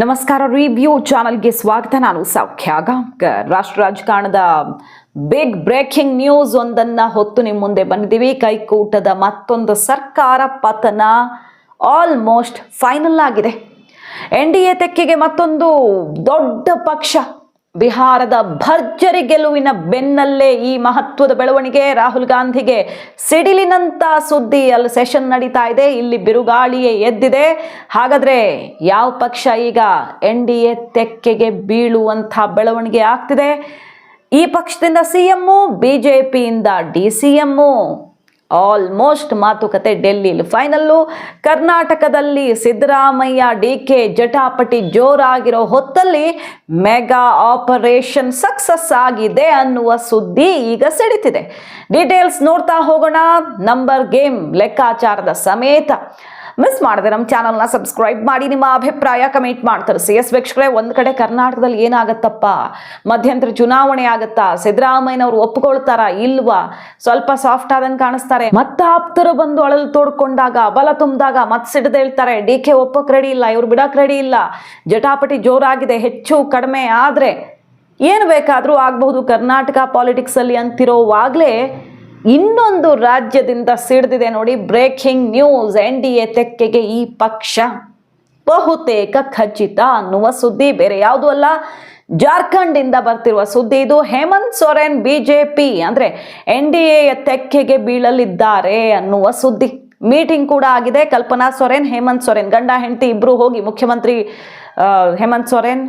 ನಮಸ್ಕಾರ ರಿವ್ಯೂ ಚಾನಲ್ಗೆ ಸ್ವಾಗತ. ನಾನು ಸೌಖ್ಯ ಗಾಂವ್ಕರ್ ರಾಷ್ಟ್ರ ರಾಜಕಾರಣದ ಬಿಗ್ ಬ್ರೇಕಿಂಗ್ ನ್ಯೂಸ್ ಒಂದನ್ನ ಹೊತ್ತು ನಿಮ್ಮ ಮುಂದೆ ಬಂದಿದ್ದೀವಿ ಕೈಕೂಟದ ಮತ್ತೊಂದು ಸರ್ಕಾರ ಪತನ ಆಲ್ಮೋಸ್ಟ್ ಫೈನಲ್ ಆಗಿದೆ. ಎನ್ ಡಿ ಎ ತೆಕ್ಕೆಗೆ ಮತ್ತೊಂದು ದೊಡ್ಡ ಪಕ್ಷ ಬಿಹಾರದ ಭರ್ಜರಿ ಗೆಲುವಿನ ಬೆನ್ನಲ್ಲೇ ಈ ಮಹತ್ವದ ಬೆಳವಣಿಗೆ. ರಾಹುಲ್ ಗಾಂಧಿಗೆ ಸಿಡಿಲಿನಂತ ಸುದ್ದಿ ಅಲ್ಲಿ ಸೆಷನ್ ನಡೀತಾ ಇದೆ. ಇಲ್ಲಿ ಬಿರುಗಾಳಿಯೇ ಎದ್ದಿದೆ. ಹಾಗಾದ್ರೆ ಯಾವ ಪಕ್ಷ ಈಗ ಎನ್ ಡಿ ಎ ತೆಕ್ಕೆಗೆ ಬೀಳುವಂಥ ಬೆಳವಣಿಗೆ ಆಗ್ತಿದೆ? ಈ ಪಕ್ಷದಿಂದ C M B J D C M almost ಮಾತುಕತೆ ಡೆಲ್ಲಿಲಿ. ಫೈನಲ್ಲು ಕರ್ನಾಟಕದಲ್ಲಿ ಸಿದ್ದರಾಮಯ್ಯ, ಡಿ ಕೆ ಜಟಾಪಟಿ ಜೋರಾಗಿರೋ ಹೊತ್ತಲ್ಲಿ ಮೆಗಾ ಆಪರೇಷನ್ ಸಕ್ಸಸ್ ಆಗಿದೆ ಅನ್ನುವ ಸುದ್ದಿ ಈಗ ಸಿಡಿತಿದೆ ಡೀಟೇಲ್ಸ್ ನೋಡ್ತಾ ಹೋಗೋಣ. ನಂಬರ್ ಗೇಮ್ ಲೆಕ್ಕಾಚಾರದ ಸಮೇತ. ಮಿಸ್ ಮಾಡಿದೆ ನಮ್ಮ ಚಾನಲ್ನ ಸಬ್ಸ್ಕ್ರೈಬ್ ಮಾಡಿ, ನಿಮ್ಮ ಅಭಿಪ್ರಾಯ ಕಮೆಂಟ್ ಮಾಡ್ತಾರೆ. ಸಿ ಎಸ್ ವೀಕ್ಷಕರೇ, ಒಂದು ಕಡೆ ಕರ್ನಾಟಕದಲ್ಲಿ ಏನಾಗತ್ತಪ್ಪ? ಮಧ್ಯಂತರ ಚುನಾವಣೆ ಆಗತ್ತಾ? ಸಿದ್ದರಾಮಯ್ಯನವರು ಒಪ್ಪಿಕೊಳ್ತಾರಾ ಇಲ್ವಾ? ಸ್ವಲ್ಪ ಸಾಫ್ಟ್ ಆದಂಗೆ ಕಾಣಿಸ್ತಾರೆ. ಮತ್ತೆ ಆಪ್ತರು ಬಂದು ಅಳಲು ತೋಡ್ಕೊಂಡಾಗ, ಬಲ ತುಂಬಿದಾಗ ಮತ್ತೆ ಸಿಡ್ದು ಹೇಳ್ತಾರೆ. ಡಿ ಕೆ ಒಪ್ಪಕ್ಕೆ ರೆಡಿ ಇಲ್ಲ, ಇವ್ರು ಬಿಡಕ್ಕೆ ರೆಡಿ ಇಲ್ಲ. ಜಟಾಪಟಿ ಜೋರಾಗಿದೆ, ಹೆಚ್ಚು ಕಡಿಮೆ ಆದರೆ ಏನು ಬೇಕಾದರೂ ಆಗಬಹುದು. ಕರ್ನಾಟಕ ಪಾಲಿಟಿಕ್ಸಲ್ಲಿ ಅಂತಿರೋವಾಗಲೇ ಇನ್ನೊಂದು ರಾಜ್ಯದಿಂದ ಸಿಡಿದಿದೆ ನೋಡಿ breaking news. N D A ತೆಕ್ಕೆಗೆ ಈ ಪಕ್ಷ ಬಹುತೇಕ ಖಚಿತ ಅನ್ನುವ ಸುದ್ದಿ. ಬೇರೆ ಯಾವುದೂ ಅಲ್ಲ ಜಾರ್ಖಂಡ್ ಇಂದ ಬರ್ತಿರುವ ಸುದ್ದಿ ಇದು. ಹೇಮಂತ್ ಸೊರೆನ್ ಬಿಜೆಪಿ ಅಂದ್ರೆ ಎನ್ ಡಿ ಎ ತೆಕ್ಕೆಗೆ ಬೀಳಲಿದ್ದಾರೆ ಅನ್ನುವ ಸುದ್ದಿ. ಮೀಟಿಂಗ್ ಕೂಡ ಆಗಿದೆ. ಕಲ್ಪನಾ ಸೊರೆನ್, ಹೇಮಂತ್ ಸೊರೆನ್, ಗಂಡ, ಹೆಂಡತಿ ಇಬ್ರು ಹೋಗಿ ಮುಖ್ಯಮಂತ್ರಿ ಹೇಮಂತ್ ಸೊರೆನ್,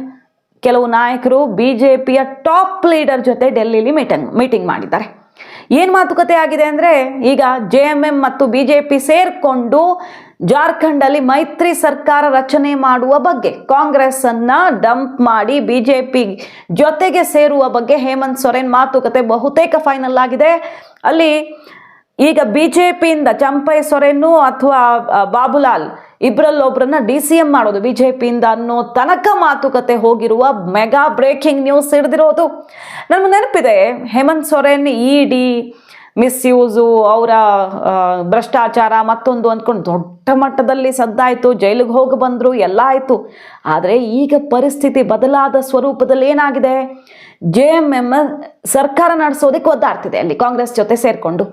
ಕೆಲವು ನಾಯಕರು ಬಿಜೆಪಿಯ ಟಾಪ್ ಲೀಡರ್ ಜೊತೆ ಡೆಲ್ಲಿಲಿ ಮೀಟಿಂಗ್ ಮೀಟಿಂಗ್ ಮಾಡಿದ್ದಾರೆ. ಏನ್ ಮಾತುಕತೆ ಆಗಿದೆ ಅಂದ್ರೆ ಈಗ ಜೆ ಮತ್ತು ಬಿಜೆಪಿ ಸೇರ್ಕೊಂಡು ಜಾರ್ಖಂಡ್ ಅಲ್ಲಿ ಮೈತ್ರಿ ಸರ್ಕಾರ ರಚನೆ ಮಾಡುವ ಬಗ್ಗೆ ಕಾಂಗ್ರೆಸ್ ಅನ್ನ ಡಂಪ್ ಮಾಡಿ ಬಿಜೆಪಿ ಜೊತೆಗೆ ಸೇರುವ ಬಗ್ಗೆ ಹೇಮಂತ್ ಸೊರೇನ್ ಮಾತುಕತೆ ಬಹುತೇಕ ಫೈನಲ್ ಆಗಿದೆ. ಅಲ್ಲಿ ಈಗ ಬಿಜೆಪಿಯಿಂದ ಚಂಪೈ ಸೊರೇನು ಅಥವಾ ಬಾಬುಲಾಲ್ ಇಬ್ಬರಲ್ಲೊಬ್ಬರನ್ನ ಡಿ ಸಿ ಎಂ ಮಾಡೋದು ಬಿಜೆಪಿಯಿಂದ ಅನ್ನೋ ತನಕ ಮಾತುಕತೆ ಹೋಗಿರುವ ಮೆಗಾ ಬ್ರೇಕಿಂಗ್ ನ್ಯೂಸ್ ಹಿಡಿದಿರೋದು. ನಮ್ಗೆ ನೆನಪಿದೆ, Hemant Soren E D misuse ಅವರ ಭ್ರಷ್ಟಾಚಾರ ಮತ್ತೊಂದು ಅಂದ್ಕೊಂಡು ದೊಡ್ಡ ಮಟ್ಟದಲ್ಲಿ ಸದ್ದಾಯಿತು, ಜೈಲಿಗೆ ಹೋಗಿ ಬಂದರು, ಎಲ್ಲ ಆಯಿತು. ಆದರೆ ಈಗ ಪರಿಸ್ಥಿತಿ ಬದಲಾದ ಸ್ವರೂಪದಲ್ಲಿ ಏನಾಗಿದೆ? ಜೆ ಎಂ ಎಂ ಸರ್ಕಾರ ನಡೆಸೋದಕ್ಕೆ ಒದ್ದಾಡ್ತಿದೆ ಅಲ್ಲಿ ಕಾಂಗ್ರೆಸ್ ಜೊತೆ ಸೇರಿಕೊಂಡು.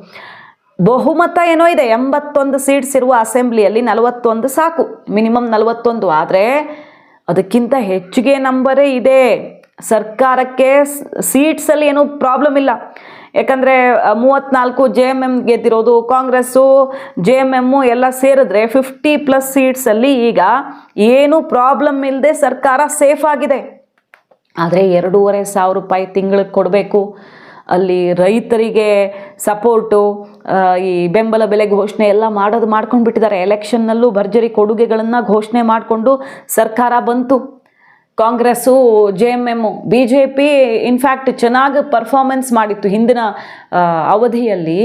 ಬಹುಮತ ಏನೋ ಇದೆ. ಎಂಬತ್ತೊಂದು ಸೀಟ್ಸ್ ಇರುವ ಅಸೆಂಬ್ಲಿಯಲ್ಲಿ ನಲವತ್ತೊಂದು ಸಾಕು. ಮಿನಿಮಮ್ ನಲವತ್ತೊಂದು. ಆದರೆ ಅದಕ್ಕಿಂತ ಹೆಚ್ಚಿಗೆ ನಂಬರೇ ಇದೆ. ಸರ್ಕಾರಕ್ಕೆ ಸೀಟ್ಸಲ್ಲಿ ಏನೂ ಪ್ರಾಬ್ಲಮ್ ಇಲ್ಲ. ಯಾಕಂದರೆ ಮೂವತ್ತ್ನಾಲ್ಕು ಜೆ ಎಂ ಎಂ ಗೆದ್ದಿರೋದು, ಕಾಂಗ್ರೆಸ್ಸು ಜೆ ಎಂ ಎಮ್ಮು ಎಲ್ಲ ಸೇರಿದ್ರೆ ಫಿಫ್ಟಿ ಪ್ಲಸ್ ಸೀಟ್ಸಲ್ಲಿ ಈಗ ಏನೂ ಪ್ರಾಬ್ಲಮ್ ಇಲ್ಲದೆ ಸರ್ಕಾರ ಸೇಫ್ ಆಗಿದೆ. ಆದರೆ ಎರಡೂವರೆ ಸಾವಿರ ರೂಪಾಯಿ ತಿಂಗಳಿಗೆ ಕೊಡಬೇಕು. ಅಲ್ಲಿ ರೈತರಿಗೆ ಸಪೋರ್ಟು ಈ ಬೆಂಬಲ ಬೆಲೆ ಘೋಷಣೆ ಎಲ್ಲ ಮಾಡೋದು ಮಾಡ್ಕೊಂಡು ಬಿಟ್ಟಿದ್ದಾರೆ. ಎಲೆಕ್ಷನ್ನಲ್ಲೂ ಭರ್ಜರಿ ಕೊಡುಗೆಗಳನ್ನು ಘೋಷಣೆ ಮಾಡಿಕೊಂಡು ಸರ್ಕಾರ ಬಂತು. Congress J M M B J P in fact ಚೆನ್ನಾಗಿ ಪರ್ಫಾರ್ಮೆನ್ಸ್ ಮಾಡಿತ್ತು ಹಿಂದಿನ ಅವಧಿಯಲ್ಲಿ.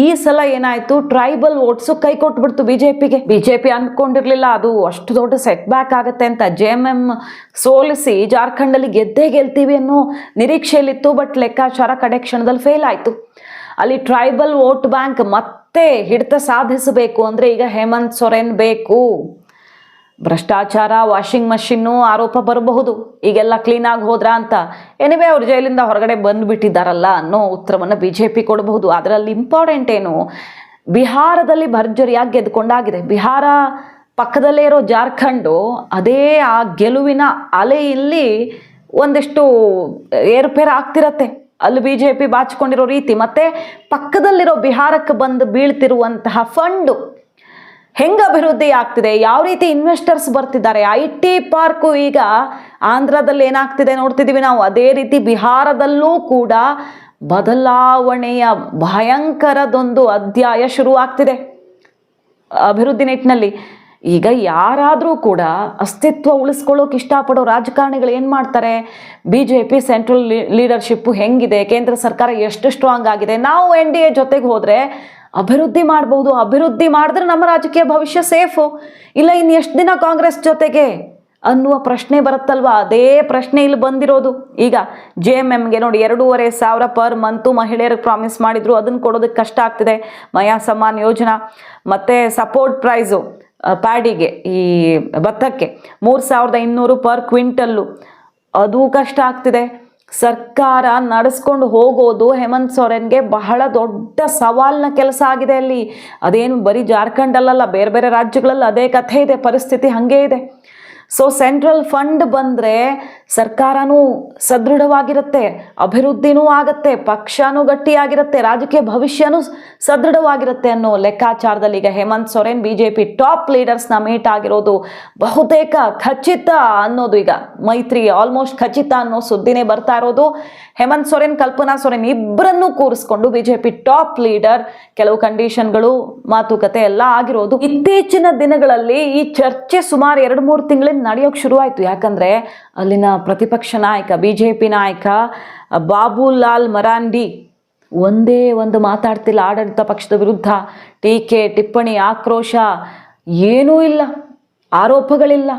ಈ ಸಲ ಏನಾಯಿತು? ಟ್ರೈಬಲ್ ವೋಟ್ಸು ಕೈ ಕೊಟ್ಬಿಡ್ತು ಬಿ ಜೆ ಪಿಗೆ ಬಿ ಜೆ ಪಿ ಅಂದ್ಕೊಂಡಿರಲಿಲ್ಲ ಅದು ಅಷ್ಟು ದೊಡ್ಡ ಸೆಟ್ ಬ್ಯಾಕ್ ಆಗುತ್ತೆ ಅಂತ ಜೆ ಎಂ ಎಂ ಸೋಲಿಸಿ ಜಾರ್ಖಂಡಲ್ಲಿ ಗೆದ್ದೇ ಗೆಲ್ತೀವಿ ಅನ್ನೋ ನಿರೀಕ್ಷೆಯಲ್ಲಿತ್ತು ಬಟ್ ಲೆಕ್ಕಾಚಾರ ಕಡೆ ಕ್ಷಣದಲ್ಲಿ ಫೇಲ್ ಆಯಿತು. ಅಲ್ಲಿ ಟ್ರೈಬಲ್ ವೋಟ್ ಬ್ಯಾಂಕ್ ಮತ್ತೆ ಹಿಡಿತ ಸಾಧಿಸಬೇಕು ಅಂದರೆ ಈಗ ಹೇಮಂತ್ ಸೊರೆನ್ ಬೇಕು. ಭ್ರಷ್ಟಾಚಾರ, ವಾಷಿಂಗ್ ಮಷಿನ್ನು ಆರೋಪ ಬರಬಹುದು. ಈಗೆಲ್ಲ ಕ್ಲೀನಾಗಿ ಹೋದ್ರ ಅಂತ. ಎನಿವೆ ಅವ್ರ ಜೈಲಿಂದ ಹೊರಗಡೆ ಬಂದುಬಿಟ್ಟಿದ್ದಾರಲ್ಲ ಅನ್ನೋ ಉತ್ತರವನ್ನು ಬಿ ಜೆ ಪಿ ಕೊಡಬಹುದು. ಅದರಲ್ಲಿ ಇಂಪಾರ್ಟೆಂಟ್ ಏನು? ಬಿಹಾರದಲ್ಲಿ ಭರ್ಜರಿಯಾಗಿ ಗೆದ್ದುಕೊಂಡಾಗಿದೆ ಬಿಹಾರ ಪಕ್ಕದಲ್ಲೇ ಇರೋ ಜಾರ್ಖಂಡು ಅದೇ ಆ ಗೆಲುವಿನ ಅಲೆಯಲ್ಲಿ ಒಂದಿಷ್ಟು ಏರುಪೇರು ಆಗ್ತಿರತ್ತೆ. ಅಲ್ಲಿ ಬಿ ಜೆ ಪಿ ಬಾಚಿಕೊಂಡಿರೋ ರೀತಿ ಮತ್ತೆ ಪಕ್ಕದಲ್ಲಿರೋ ಬಿಹಾರಕ್ಕೆ ಬಂದು ಬೀಳ್ತಿರುವಂತಹ ಫಂಡು ಹೆಂಗೆ ಅಭಿವೃದ್ಧಿ ಆಗ್ತಿದೆ? ಯಾವ ರೀತಿ ಇನ್ವೆಸ್ಟರ್ಸ್ ಬರ್ತಿದ್ದಾರೆ? ಐ ಟಿ ಪಾರ್ಕು ಈಗ ಆಂಧ್ರದಲ್ಲಿ ಏನಾಗ್ತಿದೆ ನೋಡ್ತಿದ್ದೀವಿ ನಾವು. ಅದೇ ರೀತಿ ಬಿಹಾರದಲ್ಲೂ ಕೂಡ ಬದಲಾವಣೆಯ ಭಯಂಕರದೊಂದು ಅಧ್ಯಾಯ ಶುರುವಾಗ್ತಿದೆ ಅಭಿವೃದ್ಧಿ ನಿಟ್ಟಿನಲ್ಲಿ. ಈಗ ಯಾರಾದರೂ ಕೂಡ ಅಸ್ತಿತ್ವ ಉಳಿಸ್ಕೊಳ್ಳೋಕೆ ಇಷ್ಟಪಡೋ ರಾಜಕಾರಣಿಗಳು ಏನು ಮಾಡ್ತಾರೆ? B J P central leadership ಹೆಂಗಿದೆ? ಕೇಂದ್ರ ಸರ್ಕಾರ ಎಷ್ಟು ಸ್ಟ್ರಾಂಗ್ ಆಗಿದೆ? ನಾವು ಎನ್ ಡಿ ಎ ಜೊತೆಗೆ ಹೋದರೆ ಅಭಿವೃದ್ಧಿ ಮಾಡ್ಬೋದು. ಅಭಿವೃದ್ಧಿ ಮಾಡಿದ್ರೆ ನಮ್ಮ ರಾಜಕೀಯ ಭವಿಷ್ಯ ಸೇಫು ಇಲ್ಲ ಇನ್ನು ಎಷ್ಟು ದಿನ ಕಾಂಗ್ರೆಸ್ ಜೊತೆಗೆ ಅನ್ನುವ ಪ್ರಶ್ನೆ ಬರುತ್ತಲ್ವಾ? ಅದೇ ಪ್ರಶ್ನೆ ಇಲ್ಲಿ ಬಂದಿರೋದು. ಈಗ ಜೆ ಎಂ ಎಮ್ಗೆ ನೋಡಿ ಎರಡೂವರೆ ಸಾವಿರ ಪರ್ ಮಂತು ಮಹಿಳೆಯರಿಗೆ ಪ್ರಾಮಿಸ್ ಮಾಡಿದ್ರು. ಅದನ್ನು ಕೊಡೋದಕ್ಕೆ ಕಷ್ಟ ಆಗ್ತಿದೆ. ಮಯಾ ಸಮ್ಮಾನ್ ಯೋಜನಾ. ಮತ್ತು ಸಪೋರ್ಟ್ ಪ್ರೈಸು ಪ್ಯಾಡಿಗೆ ಈ ಭತ್ತಕ್ಕೆ ಮೂರು ಸಾವಿರದ ಇನ್ನೂರು ಪರ್ ಕ್ವಿಂಟಲ್ಲು ಅದು ಕಷ್ಟ ಆಗ್ತಿದೆ. ಸರ್ಕಾರ ನಡೆಸ್ಕೊಂಡು ಹೋಗೋದು ಹೇಮಂತ್ ಸೊರೆನ್ಗೆ ಬಹಳ ದೊಡ್ಡ ಸವಾಲಿನ ಕೆಲಸ ಆಗಿದೆ ಅಲ್ಲಿ. ಅದೇನು ಬರೀ ಜಾರ್ಖಂಡಲ್ಲ ಬೇರೆ ಬೇರೆ ರಾಜ್ಯಗಳಲ್ಲಿ ಅದೇ ಕಥೆ ಇದೆ, ಪರಿಸ್ಥಿತಿ ಹಾಗೇ ಇದೆ. ಸೊ ಸೆಂಟ್ರಲ್ ಫಂಡ್ ಬಂದರೆ ಸರ್ಕಾರನೂ ಸದೃಢವಾಗಿರುತ್ತೆ, ಅಭಿವೃದ್ಧಿನೂ ಆಗತ್ತೆ, ಪಕ್ಷನೂ ಗಟ್ಟಿಯಾಗಿರುತ್ತೆ, ರಾಜಕೀಯ ಭವಿಷ್ಯನೂ ಸದೃಢವಾಗಿರುತ್ತೆ ಅನ್ನೋ ಲೆಕ್ಕಾಚಾರದಲ್ಲಿ ಈಗ Hemant Soren B J P top ಲೀಡರ್ಸ್ನ meet ಆಗಿರೋದು ಬಹುತೇಕ ಖಚಿತ ಅನ್ನೋದು ಈಗ. ಮೈತ್ರಿ ಆಲ್ಮೋಸ್ಟ್ ಖಚಿತ ಅನ್ನೋ ಸುದ್ದಿನೇ ಬರ್ತಾ ಇರೋದು. ಹೇಮಂತ್ ಸೊರೇನ್, ಕಲ್ಪನಾ ಸೊರೇನ್ ಇಬ್ಬರನ್ನೂ ಕೂರಿಸ್ಕೊಂಡು ಬಿಜೆಪಿ ಟಾಪ್ ಲೀಡರ್, ಕೆಲವು ಕಂಡೀಷನ್ಗಳು, ಮಾತುಕತೆ ಎಲ್ಲ ಆಗಿರೋದು. ಇತ್ತೀಚಿನ ದಿನಗಳಲ್ಲಿ ಈ ಚರ್ಚೆ ಸುಮಾರು ಎರಡು ಮೂರು ತಿಂಗಳಿಂದ ನಡೆಯೋಕೆ ಶುರುವಾಯಿತು. ಯಾಕಂದ್ರೆ ಅಲ್ಲಿನ ಪ್ರತಿಪಕ್ಷ ನಾಯಕ ಬಿ ಜೆ ಪಿ ನಾಯಕ, ಬಾಬುಲಾಲ್ ಮರಾಂಡಿ ಒಂದೇ ಒಂದು ಮಾತಾಡ್ತಿಲ್ಲ ಆಡಳಿತ ಪಕ್ಷದ ವಿರುದ್ಧ. ಟೀಕೆ, ಟಿಪ್ಪಣಿ, ಆಕ್ರೋಶ ಏನೂ ಇಲ್ಲ. ಆರೋಪಗಳಿಲ್ಲ.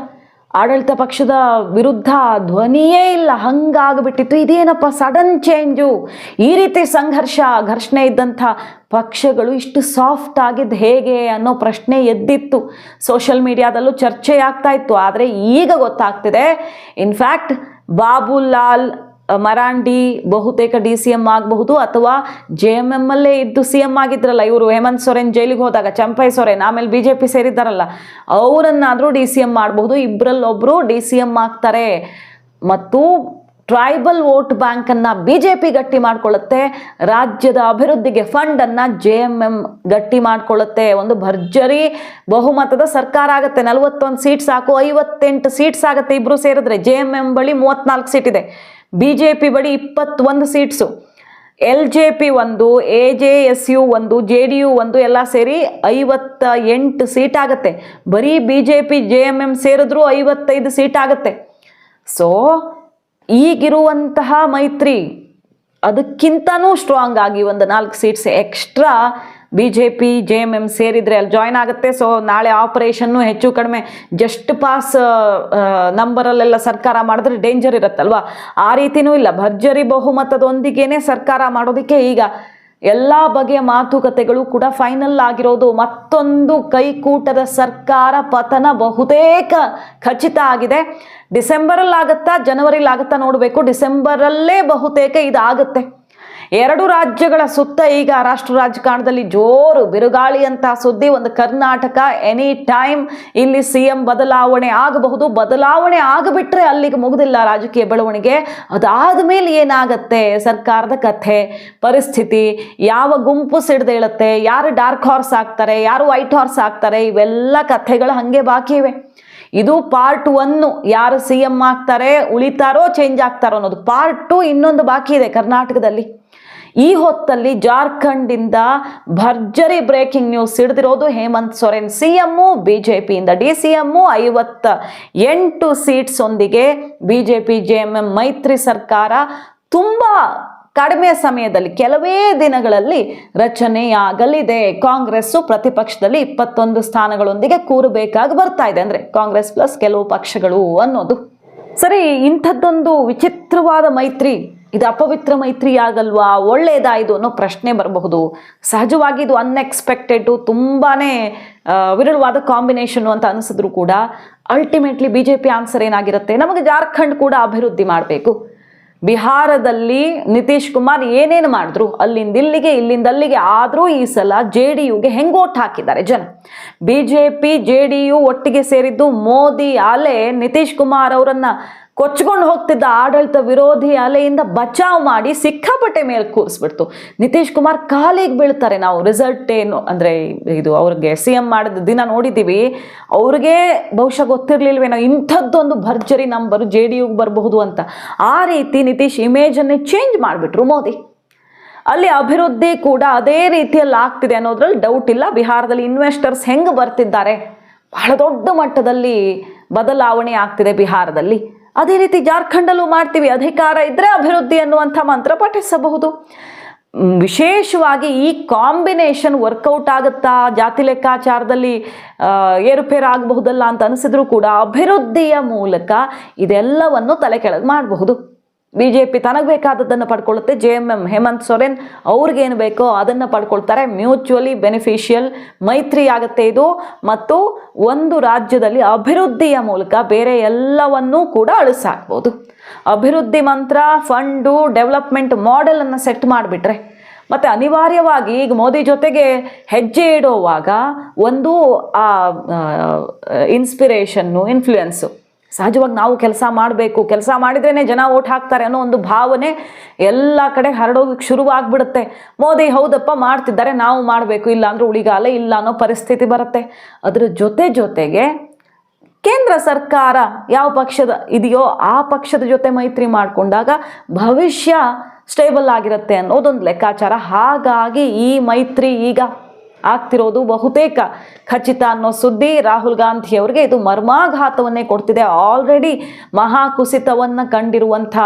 ಆಡಳಿತ ಪಕ್ಷದ ವಿರುದ್ಧ ಧ್ವನಿಯೇ ಇಲ್ಲ. ಹಂಗಾಗಿಬಿಟ್ಟಿತ್ತು. ಇದೇನಪ್ಪ ಸಡನ್ ಚೇಂಜು ಈ ರೀತಿ ಸಂಘರ್ಷ, ಘರ್ಷಣೆ ಇದ್ದಂಥ ಪಕ್ಷಗಳು ಇಷ್ಟು ಸಾಫ್ಟ್ ಆಗಿದ್ದು ಹೇಗೆ ಅನ್ನೋ ಪ್ರಶ್ನೆ ಎದ್ದಿತ್ತು. ಸೋಷಲ್ ಮೀಡಿಯಾದಲ್ಲೂ ಚರ್ಚೆ ಆಗ್ತಾ ಇತ್ತು. ಆದರೆ ಈಗ ಗೊತ್ತಾಗ್ತಿದೆ. ಇನ್ಫ್ಯಾಕ್ಟ್ ಬಾಬುಲಾಲ್ ಮರಾಂಡಿ ಬಹುತೇಕ ಡಿ ಸಿ ಎಂ ಆಗಬಹುದು ಅಥವಾ ಜೆ ಎಂ ಎಂ ಅಲ್ಲೇ ಇದ್ದು ಸಿ ಎಂ ಆಗಿದ್ರಲ್ಲ ಇವರು ಹೇಮಂತ್ ಸೊರೇನ್ ಜೈಲಿಗೆ ಹೋದಾಗ, ಚಂಪೈ ಸೊರೇನ್, ಆಮೇಲೆ ಬಿ ಜೆ ಪಿ ಸೇರಿದ್ದಾರಲ್ಲ, ಅವರನ್ನಾದರೂ ಡಿ ಸಿ ಎಂ ಮಾಡಬಹುದು ಇಬ್ಬರಲ್ಲೊಬ್ಬರು ಡಿ ಸಿ ಎಂ ಆಗ್ತಾರೆ. ಮತ್ತು ಟ್ರೈಬಲ್ ವೋಟ್ ಬ್ಯಾಂಕನ್ನು ಬಿ ಜೆ ಪಿ ಗಟ್ಟಿ ಮಾಡಿಕೊಳ್ಳುತ್ತೆ, ರಾಜ್ಯದ ಅಭಿವೃದ್ಧಿಗೆ ಫಂಡನ್ನು ಜೆ ಎಂ ಎಂ ಗಟ್ಟಿ ಮಾಡಿಕೊಳ್ಳುತ್ತೆ. ಒಂದು ಭರ್ಜರಿ ಬಹುಮತದ ಸರ್ಕಾರ ಆಗುತ್ತೆ, ನಲವತ್ತೊಂದು ಸೀಟ್ ಸಾಕು, ಐವತ್ತೆಂಟು ಸೀಟ್ಸ್ ಆಗುತ್ತೆ ಇಬ್ಬರು ಸೇರಿದ್ರೆ, ಜೆ ಎಂ ಎಂ ಬಳಿ ಮೂವತ್ತ್ನಾಲ್ಕು ಸೀಟ್ ಇದೆ. ಬಿ ಜೆ ಪಿ ಬಳಿ ಇಪ್ಪತ್ತೊಂದು ಸೀಟ್ಸು. ಎಲ್ ಜೆ ಪಿ ಒಂದು, ಎ ಜೆ ಎಸ್ ಯು ಒಂದು, ಜೆ ಡಿ ಯು ಒಂದು, ಎಲ್ಲ ಸೇರಿ ಐವತ್ತ ಎಂಟು ಸೀಟ್ ಆಗುತ್ತೆ. ಬರೀ B J P J M M ಸೇರಿದ್ರು ಐವತ್ತೈದು ಸೀಟ್ ಆಗುತ್ತೆ. ಸೊ ಈಗಿರುವಂತಹ ಮೈತ್ರಿ ಅದಕ್ಕಿಂತನೂ ಸ್ಟ್ರಾಂಗ್ ಆಗಿ ಒಂದು ನಾಲ್ಕು seats extra B J P J M M ಸೇರಿದರೆ ಅಲ್ಲಿ ಜಾಯ್ನ್ ಆಗುತ್ತೆ. ಸೊ ನಾಳೆ ಆಪರೇಷನ್ನು ಹೆಚ್ಚು ಕಡಿಮೆ ಜಸ್ಟ್ ಪಾಸ್ ನಂಬರಲ್ಲೆಲ್ಲ ಸರ್ಕಾರ ಮಾಡಿದ್ರೆ ಡೇಂಜರ್ ಇರುತ್ತಲ್ವಾ? ಆ ರೀತಿಯೂ ಇಲ್ಲ. ಭರ್ಜರಿ ಬಹುಮತದೊಂದಿಗೇನೆ ಸರ್ಕಾರ ಮಾಡೋದಕ್ಕೆ ಈಗ ಎಲ್ಲ ಬಗೆಯ ಮಾತುಕತೆಗಳು ಕೂಡ ಫೈನಲ್ ಆಗಿರೋದು. ಮತ್ತೊಂದು ಕೈಕೂಟದ ಸರ್ಕಾರ ಪತನ ಬಹುತೇಕ ಖಚಿತ ಆಗಿದೆ. ಡಿಸೆಂಬರಲ್ಲಿ ಆಗುತ್ತಾ ಜನವರಿಲಿ ಆಗುತ್ತಾ ನೋಡಬೇಕು. ಡಿಸೆಂಬರಲ್ಲೇ ಬಹುತೇಕ ಇದಾಗುತ್ತೆ. ಎರಡು ರಾಜ್ಯಗಳ ಸುತ್ತ ಈಗ ರಾಷ್ಟ್ರ ರಾಜಕಾರಣದಲ್ಲಿ ಜೋರು ಬಿರುಗಾಳಿ ಅಂತ ಸುದ್ದಿ, ಒಂದು ಕರ್ನಾಟಕ ಎನಿ ಟೈಮ್ ಇಲ್ಲಿ ಸಿಎಂ ಬದಲಾವಣೆ ಆಗಬಹುದು. ಬದಲಾವಣೆ ಆಗಿಬಿಟ್ರೆ ಅಲ್ಲಿಗೆ ಮುಗುದಿಲ್ಲ ರಾಜಕೀಯ ಬೆಳವಣಿಗೆ. ಅದಾದ ಮೇಲೆ ಏನಾಗತ್ತೆ? ಸರ್ಕಾರದ ಕಥೆ, ಪರಿಸ್ಥಿತಿ, ಯಾವ ಗುಂಪು ಸಿಡ್ದೇಳುತ್ತೆ ಯಾರು ಡಾರ್ಕ್ ಹಾರ್ಸ್ ಆಗ್ತಾರೆ? ಯಾರು ವೈಟ್ ಹಾರ್ಸ್ ಆಗ್ತಾರೆ? ಇವೆಲ್ಲ ಕಥೆಗಳು ಹಾಗೆ ಬಾಕಿ ಇವೆ. ಇದು ಪಾರ್ಟ್ ಒನ್ನು ಯಾರು ಸಿ ಎಂ ಆಗ್ತಾರೆ, ಉಳಿತಾರೋ ಚೇಂಜ್ ಆಗ್ತಾರೋ ಅನ್ನೋದು. ಪಾರ್ಟ್ ಟು ಇನ್ನೊಂದು ಬಾಕಿ ಇದೆ ಕರ್ನಾಟಕದಲ್ಲಿ. ಈ ಹೊತ್ತಲ್ಲಿ ಜಾರ್ಖಂಡಿಂದ ಭರ್ಜರಿ breaking news ಹಿಡಿದಿರೋದು Hemant Soren. C M B J ಪಿಯಿಂದ D C M ಐವತ್ತ ಎಂಟು ಸೀಟ್ಸ್ ಒಂದಿಗೆ B J P J M M ಮೈತ್ರಿ ಸರ್ಕಾರ ತುಂಬ ಕಡಿಮೆ ಸಮಯದಲ್ಲಿ ಕೆಲವೇ ದಿನಗಳಲ್ಲಿ ರಚನೆಯಾಗಲಿದೆ. ಕಾಂಗ್ರೆಸ್ಸು ಪ್ರತಿಪಕ್ಷದಲ್ಲಿ ಇಪ್ಪತ್ತೊಂದು ಸ್ಥಾನಗಳೊಂದಿಗೆ ಕೂರಬೇಕಾಗಿ ಬರ್ತಾ ಇದೆ ಅಂದರೆ ಕಾಂಗ್ರೆಸ್ ಪ್ಲಸ್ ಕೆಲವು ಪಕ್ಷಗಳು ಅನ್ನೋದು. ಸರಿ, ಇಂಥದ್ದೊಂದು ವಿಚಿತ್ರವಾದ ಮೈತ್ರಿ ಇದು ಅಪವಿತ್ರ ಮೈತ್ರಿ ಆಗಲ್ವಾ ಒಳ್ಳೇದಾ ಇದು ಅನ್ನೋ ಪ್ರಶ್ನೆ ಬರಬಹುದು. ಸಹಜವಾಗಿ ಇದು ಅನ್ಎಕ್ಸ್ಪೆಕ್ಟೆಡ್ ತುಂಬಾ ವಿರಳವಾದ ಕಾಂಬಿನೇಷನ್ ಅಂತ ಅನಿಸಿದ್ರು ಕೂಡ ultimately B J P answer ಏನಾಗಿರುತ್ತೆ? ನಮಗೆ ಜಾರ್ಖಂಡ್ ಕೂಡ ಅಭಿವೃದ್ಧಿ ಮಾಡಬೇಕು. ಬಿಹಾರದಲ್ಲಿ ನಿತೀಶ್ ಕುಮಾರ್ ಏನೇನು ಮಾಡಿದ್ರು? ಅಲ್ಲಿಂದ ಇಲ್ಲಿಗೆ, ಇಲ್ಲಿಂದ ಅಲ್ಲಿಗೆ. ಆದರೂ ಈ ಸಲ ಜೆ ಡಿ ಯುಗೆ ಹೆಂಗೋಟ್ ಹಾಕಿದ್ದಾರೆ ಜನ. B J P J D U ಒಟ್ಟಿಗೆ ಸೇರಿದ್ದು ಮೋದಿ ಅಲೆ ನಿತೀಶ್ ಕುಮಾರ್ ಅವರನ್ನ ಕೊಚ್ಕೊಂಡು ಹೋಗ್ತಿದ್ದ ಆಡಳಿತ ವಿರೋಧಿ ಅಲೆಯಿಂದ ಬಚಾವ್ ಮಾಡಿ ಸಿಕ್ಕಾಪಟ್ಟೆ ಮೇಲೆ ಕೂರಿಸ್ಬಿಡ್ತು. ನಿತೀಶ್ ಕುಮಾರ್ ಕಾಲಿಗೆ ಬೀಳ್ತಾರೆ ನಾವು. ರಿಸಲ್ಟ್ ಏನು? ಅಂದರೆ ಇದು ಅವ್ರಿಗೆ ಸಿ ಎಂ ಮಾಡಿದ ದಿನ ನೋಡಿದ್ದೀವಿ. ಅವ್ರಿಗೆ ಬಹುಶಃ ಗೊತ್ತಿರಲಿಲ್ವೇನೋ? ಇಂಥದ್ದೊಂದು ಭರ್ಜರಿ ನಂಬರ್ ಜೆ ಡಿ ಯುಗೆ ಬರಬಹುದು ಅಂತ. ಆ ರೀತಿ ನಿತೀಶ್ ಇಮೇಜನ್ನೇ ಚೇಂಜ್ ಮಾಡಿಬಿಟ್ರು ಮೋದಿ. ಅಲ್ಲಿ ಅಭಿವೃದ್ಧಿ ಕೂಡ ಅದೇ ರೀತಿಯಲ್ಲಿ ಆಗ್ತಿದೆ ಅನ್ನೋದ್ರಲ್ಲಿ ಡೌಟ್ ಇಲ್ಲ. ಬಿಹಾರದಲ್ಲಿ ಇನ್ವೆಸ್ಟರ್ಸ್ ಹೆಂಗೆ ಬರ್ತಿದ್ದಾರೆ? ಬಹಳ ದೊಡ್ಡ ಮಟ್ಟದಲ್ಲಿ ಬದಲಾವಣೆ ಆಗ್ತಿದೆ ಬಿಹಾರದಲ್ಲಿ. ಅದೇ ರೀತಿ ಜಾರ್ಖಂಡಲ್ಲೂ ಮಾಡ್ತೀವಿ. ಅಧಿಕಾರ ಇದ್ದರೆ ಅಭಿವೃದ್ಧಿ ಅನ್ನುವಂಥ ಮಂತ್ರ ಪಠಿಸಬಹುದು. ವಿಶೇಷವಾಗಿ ಈ ಕಾಂಬಿನೇಷನ್ ವರ್ಕೌಟ್ ಆಗುತ್ತಾ? ಜಾತಿ ಲೆಕ್ಕಾಚಾರದಲ್ಲಿ ಏರುಪೇರು ಆಗಬಹುದಲ್ಲ ಅಂತ ಅನಿಸಿದ್ರು ಕೂಡ ಅಭಿವೃದ್ಧಿಯ ಮೂಲಕ ಇದೆಲ್ಲವನ್ನು ತಲೆ ಕೆಳಗೆ ಮಾಡಬಹುದು. ಬಿ ಜೆ ಪಿ ತನಗೆ ಬೇಕಾದದ್ದನ್ನು ಪಡ್ಕೊಳ್ಳುತ್ತೆ. J M M Hemant Soren ಅವ್ರಿಗೇನು ಬೇಕೋ ಅದನ್ನು ಪಡ್ಕೊಳ್ತಾರೆ. ಮ್ಯೂಚುವಲಿ ಬೆನಿಫಿಷಿಯಲ್ ಮೈತ್ರಿ ಆಗುತ್ತೆ ಇದು. ಮತ್ತು ಒಂದು ರಾಜ್ಯದಲ್ಲಿ ಅಭಿವೃದ್ಧಿಯ ಮೂಲಕ ಬೇರೆ ಎಲ್ಲವನ್ನೂ ಕೂಡ ಅಳಿಸಾಕ್ಬೋದು. ಅಭಿವೃದ್ಧಿ ಮಂತ್ರ, ಫಂಡು, ಡೆವಲಪ್ಮೆಂಟ್ ಮಾಡೆಲನ್ನು ಸೆಟ್ ಮಾಡಿಬಿಟ್ರೆ. ಮತ್ತು ಅನಿವಾರ್ಯವಾಗಿ ಈಗ ಮೋದಿ ಜೊತೆಗೆ ಹೆಜ್ಜೆ ಇಡುವಾಗ ಒಂದು ಆ, ಇನ್ಸ್ಪಿರೇಷನ್ನು, ಇನ್ಫ್ಲೂಯೆನ್ಸು ಸಹಜವಾಗಿ ನಾವು ಕೆಲಸ ಮಾಡಬೇಕು. ಕೆಲಸ ಮಾಡಿದ್ರೇ ಜನ ಓಟ್ ಹಾಕ್ತಾರೆ ಅನ್ನೋ ಒಂದು ಭಾವನೆ ಎಲ್ಲ ಕಡೆ ಹರಡೋಗಕ್ಕೆ ಶುರುವಾಗ್ಬಿಡುತ್ತೆ. ಮೋದಿ ಹೌದಪ್ಪ ಮಾಡ್ತಿದ್ದಾರೆ, ನಾವು ಮಾಡಬೇಕು. ಇಲ್ಲ ಅಂದ್ರೆ ಉಳಿಗಾಲ ಇಲ್ಲ ಅನ್ನೋ ಪರಿಸ್ಥಿತಿ ಬರುತ್ತೆ. ಅದರ ಜೊತೆ ಜೊತೆಗೆ ಕೇಂದ್ರ ಸರ್ಕಾರ ಯಾವ ಪಕ್ಷದ ಇದೆಯೋ ಆ ಪಕ್ಷದ ಜೊತೆ ಮೈತ್ರಿ ಮಾಡಿಕೊಂಡಾಗ ಭವಿಷ್ಯ ಸ್ಟೇಬಲ್ ಆಗಿರುತ್ತೆ ಅನ್ನೋದೊಂದು ಲೆಕ್ಕಾಚಾರ. ಹಾಗಾಗಿ ಈ ಮೈತ್ರಿ ಈಗ ಆಗ್ತಿರೋದು ಬಹುತೇಕ. ಖಚಿತ ಅನ್ನೋ ಸುದ್ದಿ ರಾಹುಲ್ ಗಾಂಧಿ ಅವರಿಗೆ ಇದು ಮರ್ಮಾಘಾತವನ್ನೇ ಕೊಡ್ತಿದೆ. ಆಲ್ರೆಡಿ ಮಹಾಕುಸಿತವನ್ನು ಕಂಡಿರುವಂಥ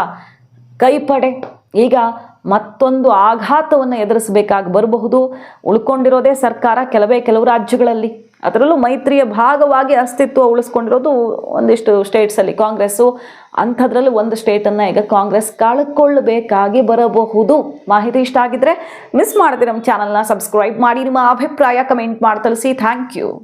ಕೈಪಡೆ. ಈಗ ಮತ್ತೊಂದು ಆಘಾತವನ್ನು ಎದುರಿಸಬೇಕಾಗಿ ಬರಬಹುದು. ಉಳ್ಕೊಂಡಿರೋದೇ ಸರ್ಕಾರ, ಕೆಲವೇ ಕೆಲವು ರಾಜ್ಯಗಳಲ್ಲಿ. ಅದರಲ್ಲೂ ಮೈತ್ರಿಯ ಭಾಗವಾಗಿ ಅಸ್ತಿತ್ವ ಉಳಿಸ್ಕೊಂಡಿರೋದು ಒಂದಿಷ್ಟು ಸ್ಟೇಟ್ಸಲ್ಲಿ ಕಾಂಗ್ರೆಸ್ಸು, ಅಂಥದ್ರಲ್ಲಿ ಒಂದು ಸ್ಟೇಟನ್ನು ಈಗ ಕಾಂಗ್ರೆಸ್ ಕಳ್ಕೊಳ್ಳಬೇಕಾಗಿ ಬರಬಹುದು. ಮಾಹಿತಿ ಇಷ್ಟ ಆಗಿದ್ರೆ ಮಿಸ್ ಮಾಡದೆ ನಮ್ಮ ಚಾನಲ್ನ ಸಬ್ಸ್ಕ್ರೈಬ್ ಮಾಡಿ. ನಿಮ್ಮ ಅಭಿಪ್ರಾಯ ಕಮೆಂಟ್ ಮಾಡಿ ತಿಳಿಸಿ ಥ್ಯಾಂಕ್ ಯು